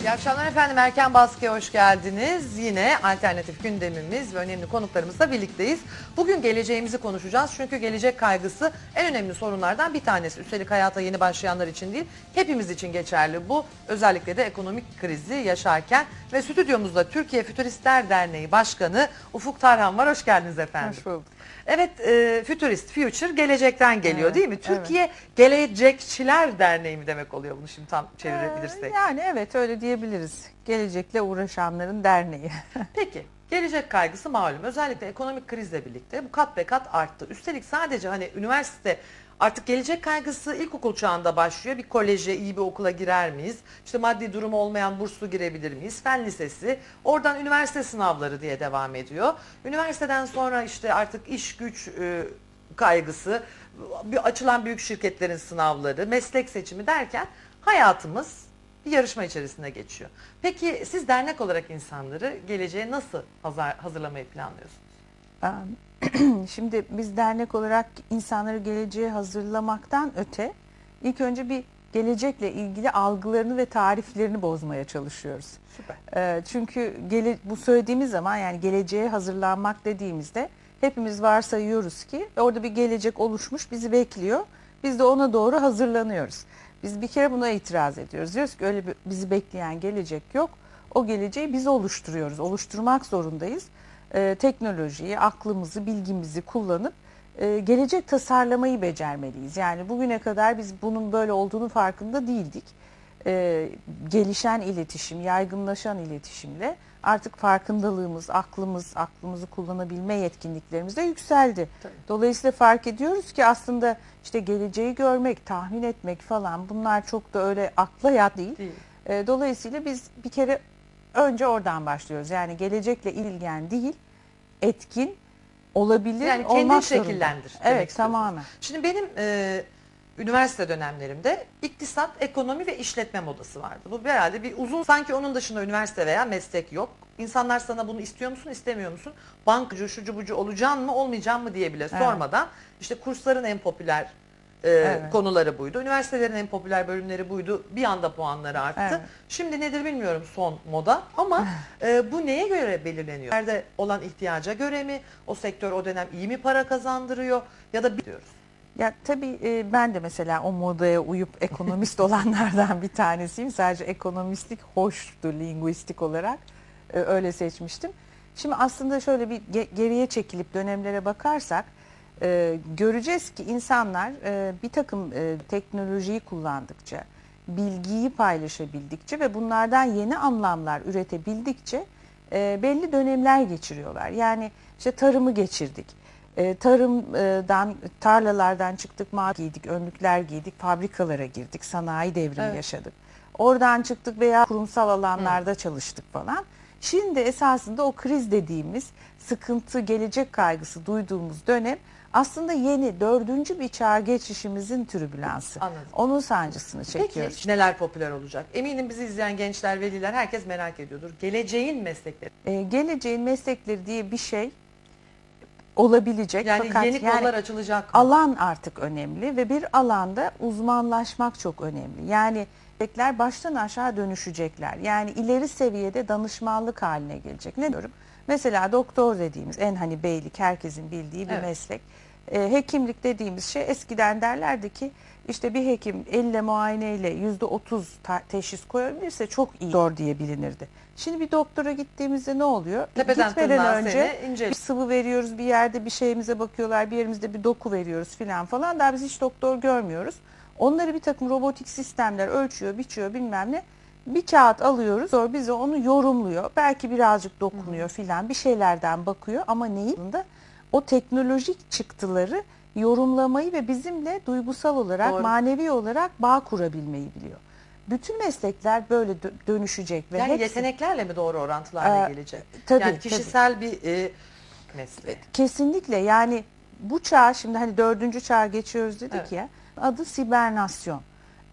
İyi akşamlar efendim. Erken Baskı'ya hoş geldiniz. Yine alternatif gündemimiz ve önemli konuklarımızla birlikteyiz. Bugün geleceğimizi konuşacağız. Çünkü gelecek kaygısı en önemli sorunlardan bir tanesi. Üstelik hayata yeni başlayanlar için değil, hepimiz için geçerli bu. Özellikle de ekonomik krizi yaşarken ve stüdyomuzda Türkiye Fütüristler Derneği Başkanı Ufuk Tarhan var. Hoş geldiniz efendim. Hoş bulduk. Evet, e, Futurist, Future gelecekten geliyor Evet, değil mi? evet. Türkiye Gelecekçiler Derneği mi demek oluyor bunu şimdi tam çevirebilirsek? Ee, Yani evet öyle diyebiliriz. Gelecekle uğraşanların derneği. Peki gelecek kaygısı malum. Özellikle ekonomik krizle birlikte bu kat be kat arttı. Üstelik sadece hani üniversite artık gelecek kaygısı ilkokul çağında başlıyor. Bir koleje, iyi bir okula girer miyiz? İşte maddi durumu olmayan burslu girebilir miyiz? Fen lisesi, oradan üniversite sınavları diye devam ediyor. Üniversiteden sonra işte artık iş güç e, kaygısı, açılan büyük şirketlerin sınavları, meslek seçimi derken hayatımız bir yarışma içerisinde geçiyor. Peki siz dernek olarak insanları geleceğe nasıl hazır, hazırlamayı planlıyorsunuz? Ee, Şimdi biz dernek olarak insanları geleceğe hazırlamaktan öte ilk önce bir gelecekle ilgili algılarını ve tariflerini bozmaya çalışıyoruz. Süper. Ee, Çünkü gele, bu söylediğimiz zaman yani geleceğe hazırlanmak dediğimizde hepimiz varsayıyoruz ki orada bir gelecek oluşmuş bizi bekliyor. Biz de ona doğru hazırlanıyoruz. Biz bir kere buna itiraz ediyoruz. Diyoruz ki öyle bir, bizi bekleyen gelecek yok. O geleceği biz oluşturuyoruz. Oluşturmak zorundayız. Ee, teknolojiyi, aklımızı, bilgimizi kullanıp e, gelecek tasarlamayı becermeliyiz. Yani bugüne kadar biz bunun böyle olduğunu farkında değildik. Ee, gelişen iletişim, yaygınlaşan iletişimle artık farkındalığımız, aklımız, aklımızı kullanabilme yetkinliklerimiz de yükseldi. Tabii. Dolayısıyla fark ediyoruz ki aslında işte geleceği görmek, tahmin etmek falan bunlar çok da öyle akla yat değil. Değil. E, Dolayısıyla biz bir kere önce oradan başlıyoruz. Yani gelecekle ilgilen değil, etkin olabilir, Yani kendin olmak zorunda. şekillendir Evet, tamamen. Şimdi benim e, üniversite dönemlerimde iktisat, ekonomi ve işletme modası vardı. Bu herhalde bir uzun sanki onun dışında üniversite veya meslek yok. İnsanlar sana bunu istiyor musun, istemiyor musun? Bankacı, şucu bucu olacaksın mı, olmayacaksın mı diye bile Evet. sormadan işte kursların en popüler e, Evet. konuları buydu. Üniversitelerin en popüler bölümleri buydu. Bir anda puanları arttı. Evet. Şimdi nedir bilmiyorum son moda ama e, bu neye göre belirleniyor? Nerede olan ihtiyaca göre mi? O sektör o dönem iyi mi para kazandırıyor? Ya da biliyoruz. Ya tabii e, ben de mesela o modaya uyup ekonomist olanlardan bir tanesiyim. Sadece ekonomistlik hoştu linguistik olarak. E, öyle seçmiştim. Şimdi aslında şöyle bir ge- geriye çekilip dönemlere bakarsak e, göreceğiz ki insanlar e, bir takım e, teknolojiyi kullandıkça, bilgiyi paylaşabildikçe ve bunlardan yeni anlamlar üretebildikçe e, belli dönemler geçiriyorlar. Yani işte tarımı geçirdik. E, tarımdan, tarlalardan çıktık, mağara giydik, önlükler giydik, fabrikalara girdik, sanayi devrimi Evet. yaşadık. Oradan çıktık veya kurumsal alanlarda çalıştık falan. Şimdi esasında o kriz dediğimiz sıkıntı, gelecek kaygısı duyduğumuz dönem aslında yeni dördüncü bir çağa geçişimizin türbülansı. Anladım. Onun sancısını çekiyoruz. Peki neler popüler olacak? Eminim bizi izleyen gençler, veliler herkes merak ediyordur. Geleceğin meslekleri. Ee, geleceğin meslekleri diye bir şey olabilecek Yani fakat yeni yani kollar açılacak mı? alan artık önemli ve bir alanda uzmanlaşmak çok önemli. Yani meslekler baştan aşağı dönüşecekler. Yani ileri seviyede danışmanlık haline gelecek. Ne diyorum? Mesela doktor dediğimiz en hani beylik herkesin bildiği bir Evet. meslek. Ee, hekimlik dediğimiz şey eskiden derlerdi ki işte bir hekim elle muayeneyle yüzde otuz teşhis koyabilirse çok iyi doktor diye bilinirdi. Şimdi bir doktora gittiğimizde ne oluyor? Tepeden Gitmeden tırnağa önce seni inceliyor. bir sıvı veriyoruz bir yerde bir şeyimize bakıyorlar bir yerimizde bir doku veriyoruz filan falan daha biz hiç doktor görmüyoruz. Onları bir takım robotik sistemler ölçüyor biçiyor bilmem ne bir kağıt alıyoruz sonra bize onu yorumluyor belki birazcık dokunuyor filan bir şeylerden bakıyor ama neyin da o teknolojik çıktıları yorumlamayı ve bizimle duygusal olarak Doğru. manevi olarak bağ kurabilmeyi biliyor. Bütün meslekler böyle dö- dönüşecek ve Yani hepsi- yeteneklerle mi doğru orantılı hale Ee, gelecek? tabii, yani kişisel bir e, meslek. Kesinlikle yani bu çağ şimdi hani dördüncü çağa geçiyoruz dedik Evet. ya adı sibernasyon.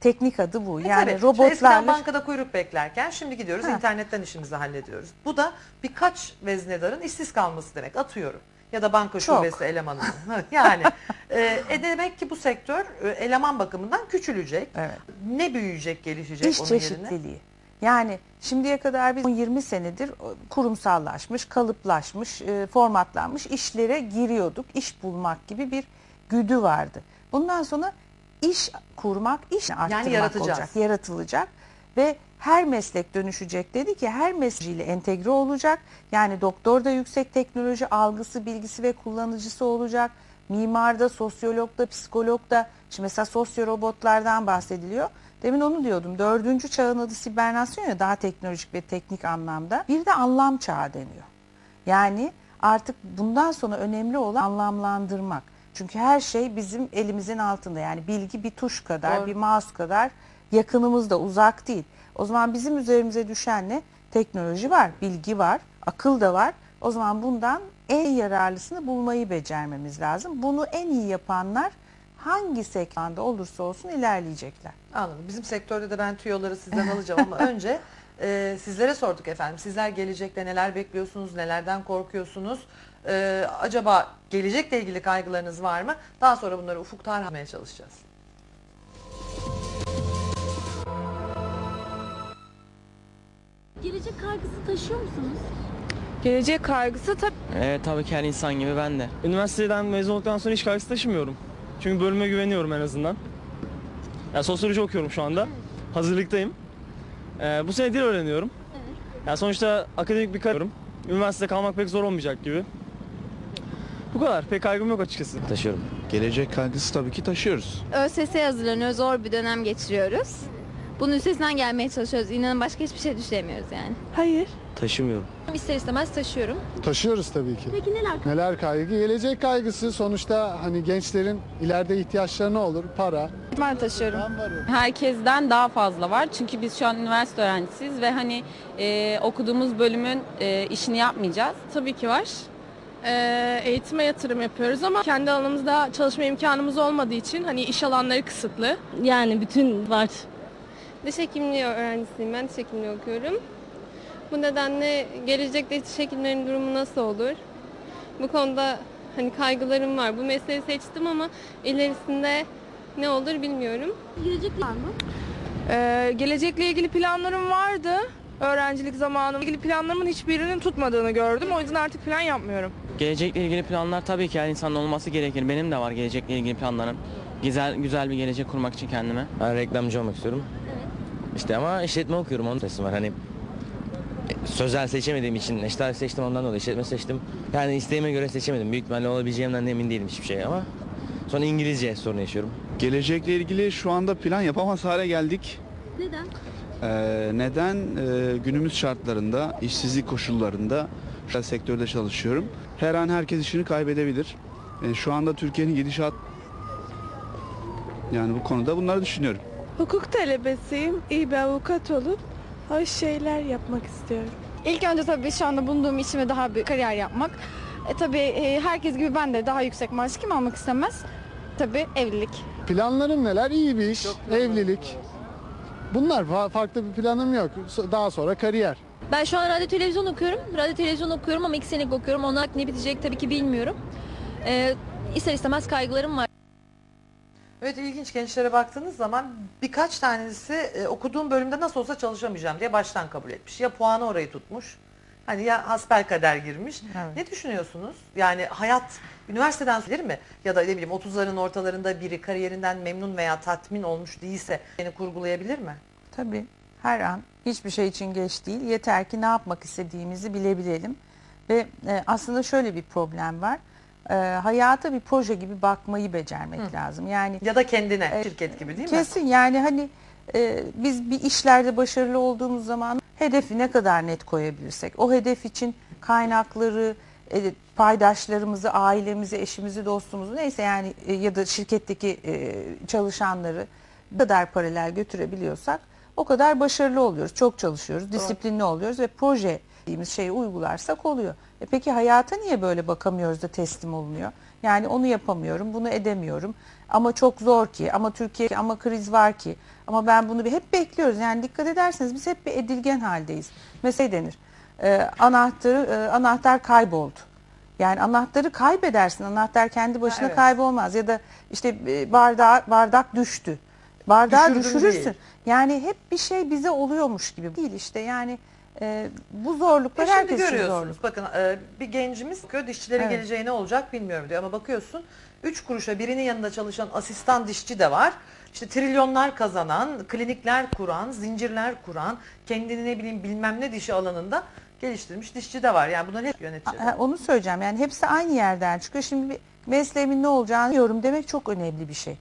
Teknik adı bu. E yani tabii, işte eskiden robotlarla bankada kuyruk beklerken şimdi gidiyoruz Ha. internetten işimizi hallediyoruz. Bu da birkaç veznedarın işsiz kalması demek atıyorum. Ya da banka Çok. şubesi elemanının. yani e, e demek ki bu sektör e, eleman bakımından küçülecek. Evet. Ne büyüyecek, gelişecek iş onun yerine? çeşitliliği. Yani şimdiye kadar biz 20 senedir kurumsallaşmış, kalıplaşmış, e, formatlanmış işlere giriyorduk. İş bulmak gibi bir güdü vardı. Bundan sonra iş kurmak, iş arttırmak yaratacağız. olacak, yaratılacak ve her meslek dönüşecek dedi ki her mesleğiyle entegre olacak. Yani doktor da yüksek teknoloji algısı, bilgisi ve kullanıcısı olacak. Mimarda, sosyologda, psikologda, şimdi mesela sosyorobotlardan bahsediliyor. Demin onu diyordum. Dördüncü çağın adı sibernasyon ya daha teknolojik ve teknik anlamda. Bir de anlam çağı deniyor. Yani artık bundan sonra önemli olan anlamlandırmak. Çünkü her şey bizim elimizin altında. Yani bilgi bir tuş kadar, Doğru. bir mouse kadar yakınımızda, uzak değil. O zaman bizim üzerimize düşen ne? Teknoloji var, bilgi var, akıl da var. O zaman bundan en yararlısını bulmayı becermemiz lazım. Bunu en iyi yapanlar hangi sektörde olursa olsun ilerleyecekler. Anladım. Bizim sektörde de ben tüyoları sizden alacağım ama önce e, sizlere sorduk efendim. Sizler gelecekte neler bekliyorsunuz, nelerden korkuyorsunuz? E, acaba gelecekle ilgili kaygılarınız var mı? Daha sonra bunları ufukta aramaya çalışacağız. Gelecek kaygısı taşıyor musunuz? Gelecek kaygısı tabii Evet tabii ki her insan gibi ben de. Üniversiteden mezun olduktan sonra iş kaygısı taşımıyorum. Çünkü bölüme güveniyorum en azından. Ya sosyoloji okuyorum şu anda. Hazırlıktayım. Ee, bu sene dil öğreniyorum. Ya sonuçta akademik bir kariyer. Üniversitede kalmak pek zor olmayacak gibi. Bu kadar. Pek kaygım yok açıkçası. Taşıyorum. Gelecek kaygısı tabii ki taşıyoruz. ÖSS'ye hazırlanıyoruz, zor bir dönem geçiriyoruz. Bunun üstesinden gelmeye çalışıyoruz. İnanın başka hiçbir şey düşünemiyoruz yani. hayır. Taşımıyorum. İster istemez taşıyorum. Taşıyoruz tabii ki. Peki neler? Neler kaygı? Gelecek kaygısı sonuçta hani gençlerin ileride ihtiyaçları ne olur? Para. Ben taşıyorum. Herkesten daha fazla var. Çünkü biz şu an üniversite öğrencisiyiz ve hani e, okuduğumuz bölümün e, işini yapmayacağız. Tabii ki var. Ee, eğitime yatırım yapıyoruz ama kendi alanımızda çalışma imkanımız olmadığı için hani iş alanları kısıtlı. Yani bütün var. Diş hekimliği öğrencisiyim ben, diş hekimliği okuyorum. Bu nedenle gelecekte diş hekimlerin durumu nasıl olur? Bu konuda hani kaygılarım var. Bu mesleği seçtim ama ilerisinde ne olur bilmiyorum. Gelecek var mı? Ee, gelecekle ilgili planlarım vardı. Öğrencilik zamanım ilgili planlarımın hiçbirinin tutmadığını gördüm. O yüzden artık plan yapmıyorum. Gelecekle ilgili planlar tabii ki her insanın olması gerekir. Benim de var gelecekle ilgili planlarım. Güzel güzel bir gelecek kurmak için kendime. Ben reklamcı olmak istiyorum. İşte ama işletme okuyorum onun sesim var. Hani e, sözel seçemediğim için eşler seçtim ondan dolayı işletme seçtim. Yani isteğime göre seçemedim. Büyük ihtimalle olabileceğimden de emin değilim hiçbir şey ama sonra İngilizce sorun yaşıyorum. Gelecekle ilgili şu anda plan yapamaz hale geldik. Neden? Ee, neden? Ee, günümüz şartlarında, işsizlik koşullarında şu sektörde çalışıyorum. Her an herkes işini kaybedebilir. Ee, şu anda Türkiye'nin gidişat yani bu konuda bunları düşünüyorum. Hukuk talebesiyim. İyi bir avukat olup hoş şeyler yapmak istiyorum. İlk önce tabii şu anda bulunduğum işime daha bir kariyer yapmak. E, tabii e, herkes gibi ben de daha yüksek maaş kim almak istemez? Tabii evlilik. Planlarım neler? İyi bir iş, evlilik. Bunlar fa- farklı bir planım yok. So- Daha sonra kariyer. Ben şu an radyo televizyon okuyorum. Radyo televizyon okuyorum ama iki senelik okuyorum. Onlar ne bitecek tabii ki bilmiyorum. Ee, ister istemez kaygılarım var. Evet ilginç gençlere baktığınız zaman birkaç tanesi e, okuduğum bölümde nasıl olsa çalışamayacağım diye baştan kabul etmiş. Ya puanı orayı tutmuş. Hani ya hasbelkader girmiş. Evet. Ne düşünüyorsunuz? Yani hayat üniversiteden gelir mi? Ya da ne bileyim 30'ların ortalarında biri kariyerinden memnun veya tatmin olmuş değilse beni kurgulayabilir mi? Tabii her an hiçbir şey için geç değil. Yeter ki ne yapmak istediğimizi bilebilelim. Ve e, aslında şöyle bir problem var. E, hayata bir proje gibi bakmayı becermek lazım. Yani Ya da kendine Evet, şirket gibi değil mi? kesin yani hani e, biz bir işlerde başarılı olduğumuz zaman hedefi ne kadar net koyabilirsek o hedef için kaynakları, e, paydaşlarımızı, ailemizi, eşimizi, dostumuzu neyse yani e, ya da şirketteki e, çalışanları kadar paralel götürebiliyorsak o kadar başarılı oluyoruz. Çok çalışıyoruz, disiplinli oluyoruz ve proje dediğimiz şeyi uygularsak oluyor. E peki hayata niye böyle bakamıyoruz da teslim olunuyor? Yani onu yapamıyorum, bunu edemiyorum. Ama çok zor ki, ama Türkiye, ama kriz var ki. Ama ben bunu bir hep bekliyoruz. Yani dikkat ederseniz biz hep bir edilgen haldeyiz. Mesela denir, e, anahtarı, e, anahtar kayboldu. Yani anahtarı kaybedersin. Anahtar kendi başına evet. kaybolmaz. Ya da işte e, bardağı, bardak düştü. bardağı Düşürdün düşürürsün. değil. Yani hep bir şey bize oluyormuş gibi değil işte yani e, bu zorluklar E şimdi herkes için görüyorsunuz zorluk. bakın e, bir gencimiz bakıyor dişçilerin Evet. geleceği ne olacak bilmiyorum diyor ama bakıyorsun 3 kuruşa birinin yanında çalışan asistan dişçi de var. İşte trilyonlar kazanan, klinikler kuran, zincirler kuran, kendini ne bileyim bilmem ne dişi alanında geliştirmiş dişçi de var. Yani bunların hep yöneticiler. Ha, onu söyleyeceğim yani hepsi aynı yerden çıkıyor. Şimdi bir mesleğimin ne olacağını biliyorum demek çok önemli bir şey.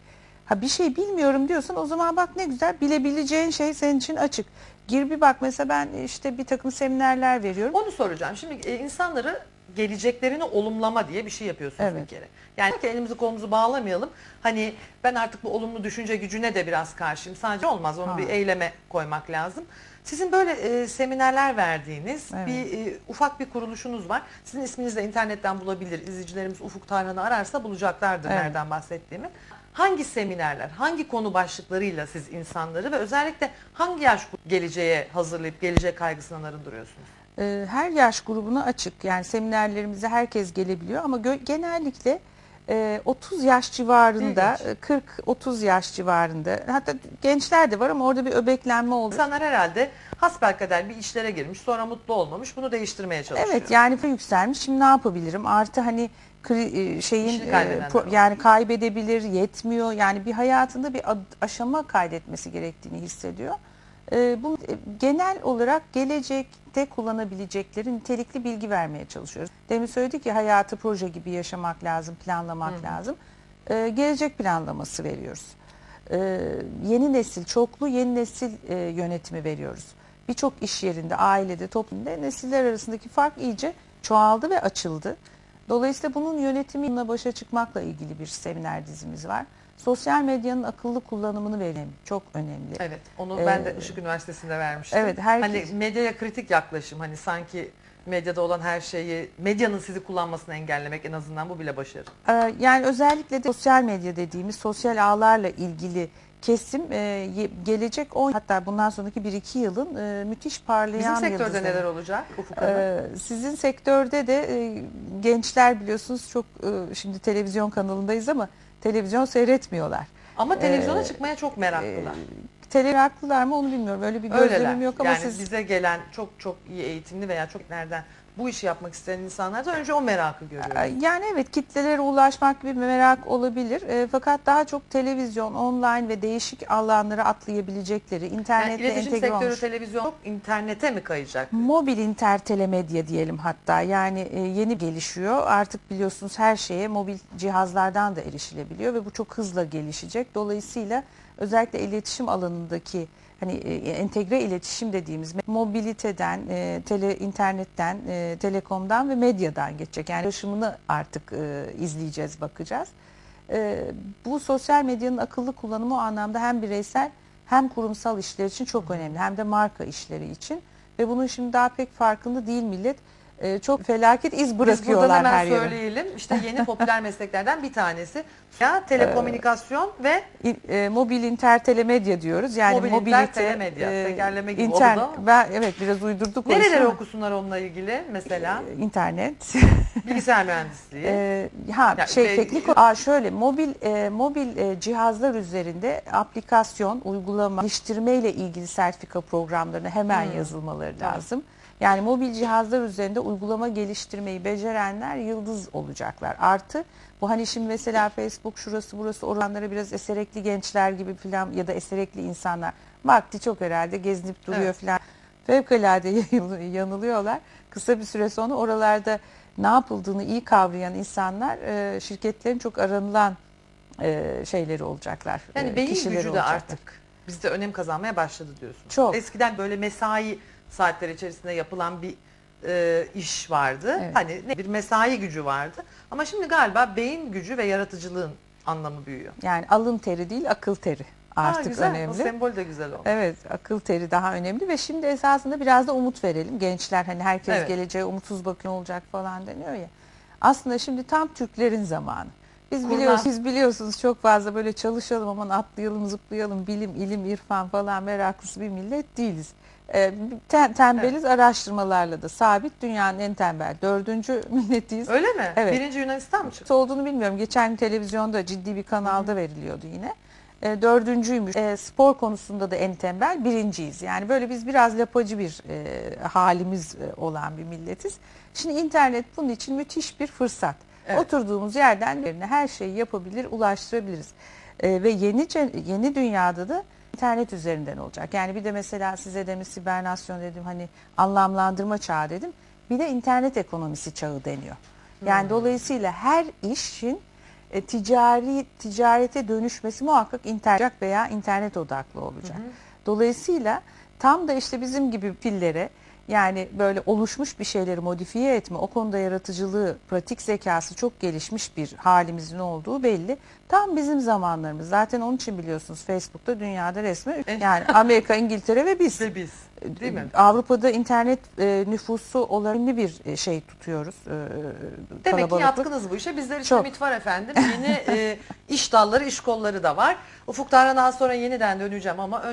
Ha bir şey bilmiyorum diyorsan o zaman bak ne güzel bilebileceğin şey senin için açık. Gir bir bak mesela ben işte bir takım seminerler veriyorum. Onu soracağım. Şimdi e, insanları geleceklerini olumlama diye bir şey yapıyorsunuz bir Evet. kere. Yani ki elimizi kolumuzu bağlamayalım. Hani ben artık bu olumlu düşünce gücüne de biraz karşıyım. Sadece olmaz. Onu Ha. bir eyleme koymak lazım. Sizin böyle e, seminerler verdiğiniz Evet. bir e, ufak bir kuruluşunuz var. Sizin isminizi de internetten bulabilir. İzleyicilerimiz Ufuk Tarhan'ı ararsa bulacaklardır Evet. nereden bahsettiğimi. Hangi seminerler, hangi konu başlıklarıyla siz insanları ve özellikle hangi yaş geleceğe hazırlayıp gelecek kaygısından arındırıyorsunuz? Ee, her yaş grubuna açık. Yani seminerlerimize herkes gelebiliyor ama genellikle e, 30 yaş civarında, İlginç. e, 40-30 yaş civarında. Hatta gençler de var ama orada bir öbeklenme oldu. İnsanlar herhalde hasbelkader bir işlere girmiş sonra mutlu olmamış bunu değiştirmeye çalışıyor. Evet yani yükselmiş. Şimdi ne yapabilirim? Artı hani kri- e, şeyin e, pro- yani kaybedebilir, yetmiyor. Yani bir hayatında bir ad- aşama kaydetmesi gerektiğini hissediyor. E, bu e, genel olarak gelecekte kullanabilecekleri nitelikli bilgi vermeye çalışıyoruz. Demin söyledik ya hayatı proje gibi yaşamak lazım, planlamak lazım. E, gelecek planlaması veriyoruz. E, yeni nesil, çoklu yeni nesil e, yönetimi veriyoruz. Birçok iş yerinde, ailede, toplumda nesiller arasındaki fark iyice çoğaldı ve açıldı. Dolayısıyla bunun yönetimiyle başa çıkmakla ilgili bir seminer dizimiz var. Sosyal medyanın akıllı kullanımını verelim. Çok önemli. Evet onu ben de Ee, Işık Üniversitesi'nde vermiştim. evet, herkes- Hani medyaya kritik yaklaşım hani sanki medyada olan her şeyi medyanın sizi kullanmasını engellemek en azından bu bile başarı. Ee, Yani özellikle de sosyal medya dediğimiz sosyal ağlarla ilgili kesim e, gelecek 10 hatta bundan sonraki 1-2 yılın e, müthiş parlayan Bizim sektörde yıldızları. neler olacak Ufuk Hanım? Ee, sizin sektörde de e, gençler biliyorsunuz çok e, şimdi televizyon kanalındayız ama televizyon seyretmiyorlar. Ama televizyona ee, çıkmaya çok meraklılar. Televizyonlar mı onu bilmiyorum. Öyle bir Öyleler. gözlemim yok ama yani siz bize gelen çok çok iyi eğitimli veya çok nereden bu işi yapmak isteyen insanlar da önce o merakı görüyor. Yani evet kitlelere ulaşmak bir merak olabilir. E, fakat daha çok televizyon, online ve değişik alanlara atlayabilecekleri, Yani internette iletişim entegre sektörü olmuş. televizyon internete mi kayacak? Mobil intertelemedya diyelim hatta yani e, yeni gelişiyor. Artık biliyorsunuz her şeye mobil cihazlardan da erişilebiliyor ve bu çok hızla gelişecek. Dolayısıyla özellikle iletişim alanındaki hani e, entegre iletişim dediğimiz mobiliteden, e, tele internetten, e, telekomdan ve medyadan geçecek. Yani ulaşımını artık e, izleyeceğiz, bakacağız. E, bu sosyal medyanın akıllı kullanımı o anlamda hem bireysel hem kurumsal işler için çok önemli hem de marka işleri için ve bunun şimdi daha pek farkında değil millet. E, çok felaket iz Biz bırakıyorlar hemen her yere. söyleyelim. İşte yeni popüler mesleklerden bir tanesi ya telekomünikasyon ve İ- e, mobil intertelemedya diyoruz. Yani Mobil mobilite, intertelemedya, tekerleme gibi oldu inter- ama. ben, evet biraz uydurduk ama, okusunlar onunla ilgili mesela? e, internet. Bilgisayar mühendisliği. E, ha Ya, şey e, teknik Aa, şöyle mobil e, mobil e, cihazlar üzerinde aplikasyon uygulama geliştirme ile ilgili sertifika programlarına hemen Hmm. yazılmaları lazım. Yani mobil cihazlar üzerinde uygulama geliştirmeyi becerenler yıldız olacaklar. Artı bu hani şimdi mesela Facebook şurası burası oranlara biraz eserekli gençler gibi falan ya da eserekli insanlar vakti çok herhalde gezinip duruyor Evet. falan. Fevkalade yanıl- yanılıyorlar. Kısa bir süre sonra oralarda ne yapıldığını iyi kavrayan insanlar e, şirketlerin çok aranılan e, şeyleri olacaklar. Yani e, beyin gücü de olacaklar. artık bizde önem kazanmaya başladı diyorsunuz. Çok. Eskiden böyle mesai saatleri içerisinde yapılan bir e, iş vardı. Evet. Hani ne, bir mesai gücü vardı. Ama şimdi galiba beyin gücü ve yaratıcılığın anlamı büyüyor. Yani alın teri değil akıl teri Aa, artık güzel. O önemli. sembol de güzel oldu. Evet akıl teri daha önemli ve şimdi esasında biraz da umut verelim. Gençler hani herkes Evet. geleceğe umutsuz bakıyor olacak falan deniyor ya. Aslında şimdi tam Türklerin zamanı. Biz biliyoruz, siz biliyorsunuz çok fazla böyle çalışalım aman atlayalım zıplayalım bilim, ilim, irfan falan meraklısı bir millet değiliz. Ee, te- tembeliz araştırmalarla da sabit dünyanın en tembel dördüncü milletiyiz. Öyle mi? Evet. Birinci Yunanistan mı çıktı? olduğunu bilmiyorum. Geçen televizyonda ciddi bir kanalda veriliyordu yine. e, dördüncüymüş. E, spor konusunda da en tembel birinciyiz. Yani böyle biz biraz lapacı bir e, halimiz e, olan bir milletiz. Şimdi internet bunun için müthiş bir fırsat. Evet. Oturduğumuz yerden yerine her şeyi yapabilir, ulaştırabiliriz. E, ve yeni yeni dünyada da internet üzerinden olacak. Yani bir de mesela size demin sibernasyon dedim hani anlamlandırma çağı dedim. Bir de internet ekonomisi çağı deniyor. Yani dolayısıyla her işin e, ticari ticarete dönüşmesi muhakkak internet veya internet odaklı olacak. Dolayısıyla tam da işte bizim gibi pillere yani böyle oluşmuş bir şeyleri modifiye etme, o konuda yaratıcılığı, pratik zekası çok gelişmiş bir halimizin olduğu belli. Tam bizim zamanlarımız. Zaten onun için biliyorsunuz Facebook'ta dünyada resmi yani Amerika, İngiltere ve biz. Ve biz. Değil mi? Avrupa'da internet e, nüfusu olanı bir e, şey tutuyoruz. e, Demek ki yatkınız bu işe. Bizler için Çok. ümit var efendim. Yeni e, iş dalları, iş kolları da var. Ufuk Darhan'dan sonra yeniden döneceğim ama önce